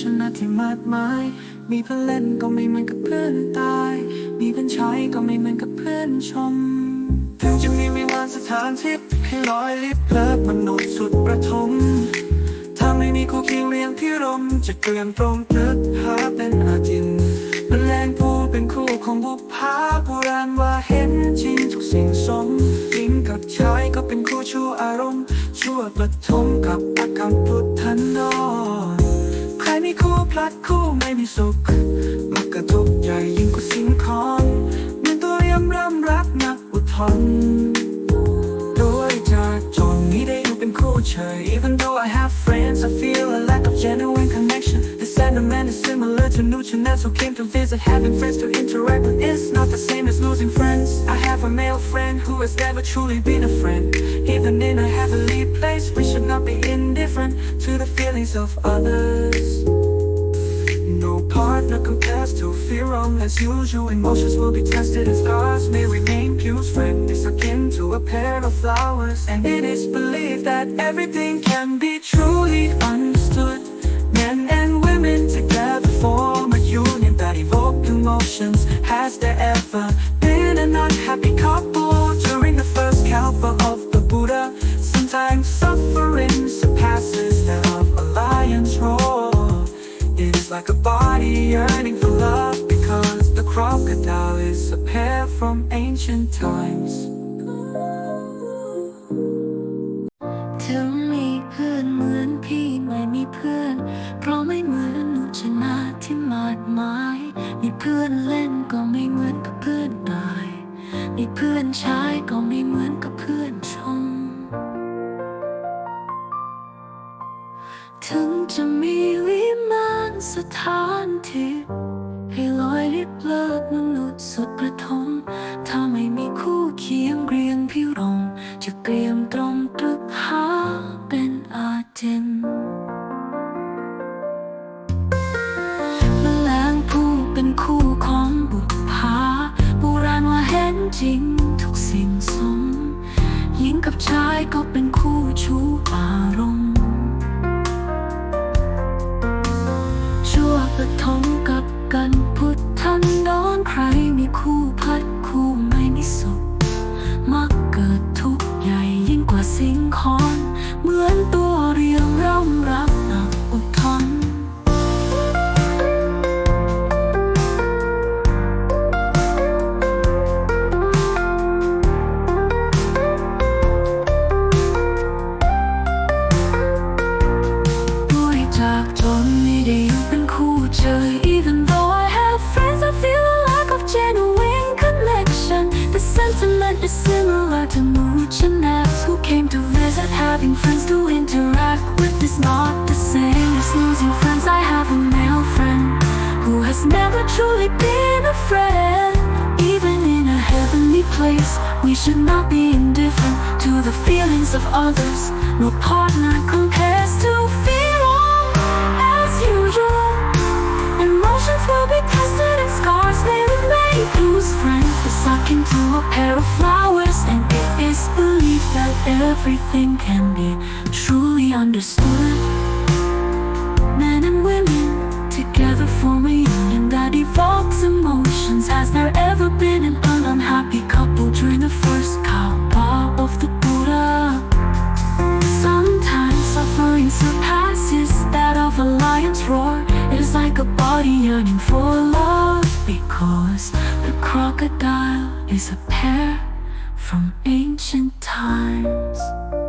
ชนะที่มากมาย มีเพื่อนเล่นก็ไม่เหมือนกับเพื่อนตาย มีเพื่อนใช้ก็ไม่เหมือนกับเพื่อนชม ถึงจะมีไม่วันสถานที่ให้ลอยลิบเลิกมนุษย์สุดประทมถ้าไม่มีคู่เคียงเรียงที่รม จะเกลื่อนตรงตึกหาเป็นอาจินเป็นแรงผู้เป็นคู่ของบุพภาโบราณว่าเห็นจริงทุกสิ่งสมหญิงกับชายก็เป็นคู่ชั่วอารมณ์ชั่วประทมกับอาการพุทธันดร มีคู่พลัดคู่ไม่มีสุข มักกระทบใจยิ่งกว่าสิ่งของเหมือนตัวยำร่ำรักนักอุทธรณ์ด้วยจากจนนี้ได้อยู่เป็นคู่เฉย Even though I have friends I feel a lack of genuine connection The sentiment is similar to nutrients who came to visit Having friends to interact with is not the same as losing friends I have a male friend who has never truly been a friend Even in a heavenly place we should not be indifferent To the feelings of others no partner compares to fear wrong as usual. Emotions will be tested and scars may remain. Pure friend is akin to a pair of flowers. And it is believed that everything can be truly understood. Men and women together form a union that evoke emotions. Has there ever been an unhappy couple during the first kalpa of the Buddha? Sometimes suffering surpasses that of a lion's roar. It is like a body yearning for love because the crocodile is a pair from ancient times. พื่อนเล่นก็ไม่เหมือนกับเพื่อนตายมีเพื่อนใช้ก็ไม่เหมือนกับเพื่อนชม ถึงจะมีวิมานสถานที่ให้ลอยลิบเลิกมนุษย์สุดประทมถ้าไม่มีคู่เคียงเรียงพิรมจะเตรียมตร เป็นคู่ของบุพภาโบราณว่าเห็นจริงทุกสิ่งสม หญิงกับชายก็เป็นคู่ชู้อารมณ์ชั่วประทมกับกัน friends to interact with is not the same. As losing friends. I have a male friend Who has never truly been a friend. Even in a heavenly place We should not be indifferent to the feelings of others. No partner compares to fear as usual. Emotions will be tested and scars may remain. Whose friend is akin to a pair of flowers And it is that everything can be truly understood Men and women together form a union that evokes emotions Has there ever been an unhappy couple during the first kalpa of the Buddha? Sometimes suffering surpasses that of a lion's roar. It is like a body yearning for love because the crocodile is a pair from ancient times.